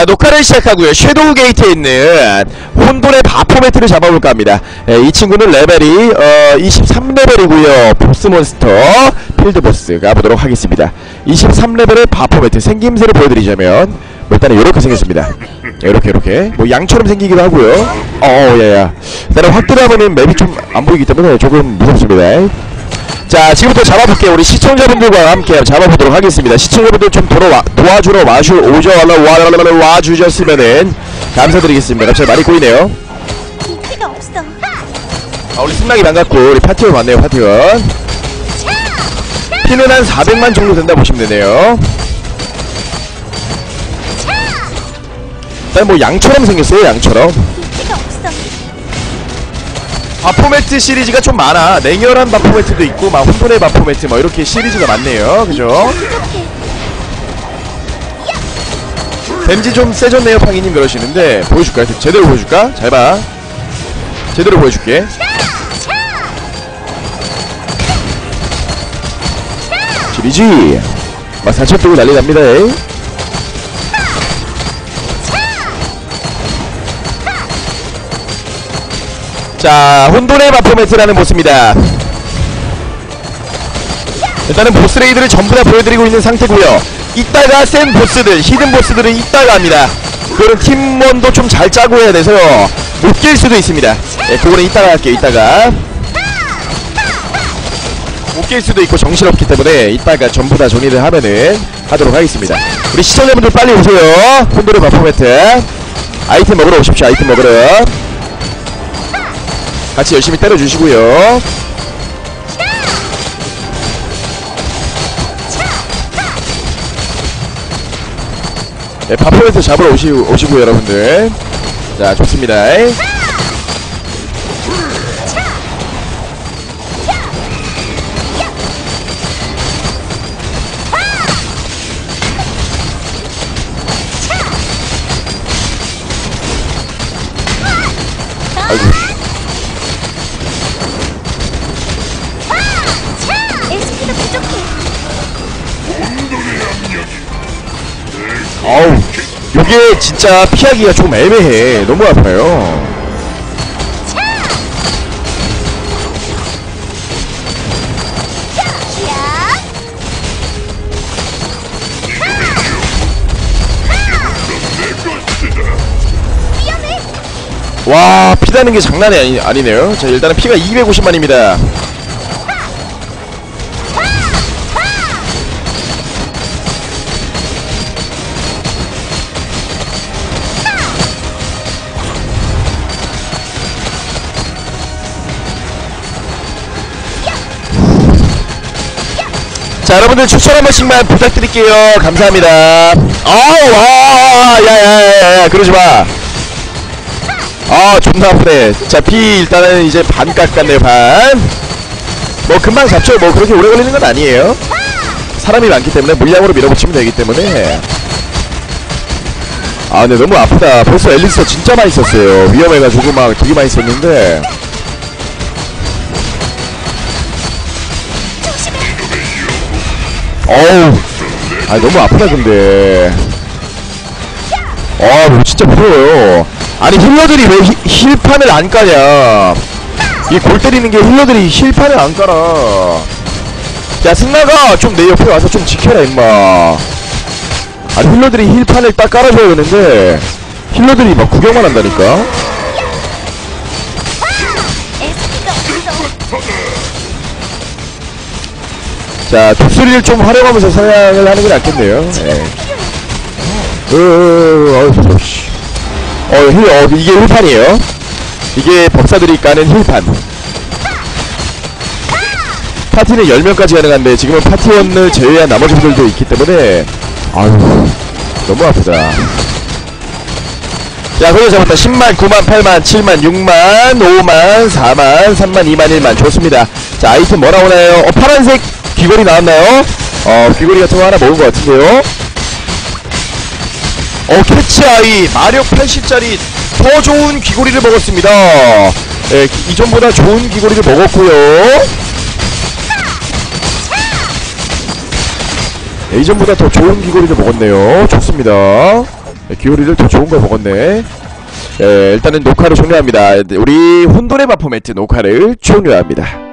자 녹화를 시작하고요. 섀도우 게이트에 있는 혼돈의 바포매트를 잡아볼까 합니다. 예, 이 친구는 레벨이 어, 23레벨이고요. 보스몬스터 필드보스 가보도록 하겠습니다. 23레벨의 바포매트 생김새를 보여드리자면 뭐 일단은 이렇게 생겼습니다. 이렇게 이렇게. 뭐 양처럼 생기기도 하고요. 어어 야야. 일단은 확 들어가면은 맵이 좀 안 보이기 때문에 조금 무섭습니다 자 지금부터 잡아볼게요. 우리 시청자분들과 함께 잡아보도록 하겠습니다. 시청자분들 좀 돌아와 도와주러 와주 오죠? 와, 와, 와주셨으면은 감사드리겠습니다. 갑자기 말이 꼬이네요. 아 우리 승락이 반갑고 우리 파티원 왔네요 파티원. 피는 한 400만 정도 된다 보시면 되네요. 일단 뭐 양처럼 생겼어요 양처럼. 바포매트 시리즈가 좀 많아 냉혈한 바포매트도 있고 막 혼돈의 바포매트 뭐 이렇게 시리즈가 많네요 그죠? 댐지 좀 세졌네요 팡이님 그러시는데 보여줄까? 제대로 보여줄까? 잘봐 제대로 보여줄게 막 상처 뜨고 난리 납니다 에이. 자 혼돈의 바포매트라는 보스입니다. 일단은 보스 레이드를 전부 다 보여드리고 있는 상태고요. 이따가 센 보스들 히든 보스들은 이따가 합니다. 그거는 팀원도 좀 잘 짜고 해야 돼서 못 깰 수도 있습니다. 네, 그거는 이따가 할게요 이따가. 못 깰 수도 있고 정신없기 때문에 이따가 전부 다 정리를 하면은 하도록 하겠습니다. 우리 시청자분들 빨리 오세요. 혼돈의 바포매트. 아이템 먹으러 오십시오 아이템 먹으러 같이 열심히 때려주시고요. 네, 파포에서 잡으러 오시, 오시고 여러분들. 자 좋습니다. 아이고 어우 요게 진짜 피하기가 좀 애매해. 너무 아파요. 와 피다는 게 장난이 아니, 아니네요. 자 일단은 피가 250만입니다 자 여러분들 추천 한 번씩만 부탁드릴게요. 감사합니다. 아우 와 야야야야 그러지마. 아 존나 아프네. 자 피 일단은 이제 반 깎았네요 반뭐 금방 잡죠. 뭐 그렇게 오래 걸리는 건 아니에요. 사람이 많기 때문에 물량으로 밀어붙이면 되기 때문에. 아 근데 너무 아프다. 벌써 엘릭서 진짜 많이 썼어요. 위험해가지고 막 되게 많이 썼는데 어우. 아 너무 아프다 근데. 아 이거 진짜 무서워요. 아니 힐러들이 왜 히- 힐판을 안 까냐? 이 골 때리는 게 힐러들이 힐판을 안 깔아 야 승나가 좀 내 옆에 와서 좀 지켜라 임마. 아니 힐러들이 힐판을 딱 깔아줘야 되는데 힐러들이 막 구경만 한다니까. 자 독수리를 좀 활용하면서 사냥을 하는 게 낫겠네요 예. 으, 무서워, 씨. 어, 힐, 어, 이게 힐판이에요. 이게 법사들이 까는 힐판. 파티는 10명까지 가능한데, 지금은 파티원을 제외한 나머지 분들도 있기 때문에, 아유, 너무 아프다. 자, 그거 잡았다. 10만, 9만, 8만, 7만, 6만, 5만, 4만, 3만, 2만, 1만. 좋습니다. 자, 아이템 뭐 나오나요? 어, 파란색 귀걸이 나왔나요? 어, 귀걸이 같은 거 하나 먹은 것 같은데요? 어 캐치아이 마력 80짜리 더 좋은 귀걸이를 먹었습니다. 예, 기- 이전보다 좋은 귀걸이를 먹었고요. 예, 이전보다 더 좋은 귀걸이를 먹었네요. 좋습니다. 네, 기오리를 더 좋은 걸 먹었네. 예, 일단은 녹화를 종료합니다. 우리 혼돈의 바포매트 녹화를 종료합니다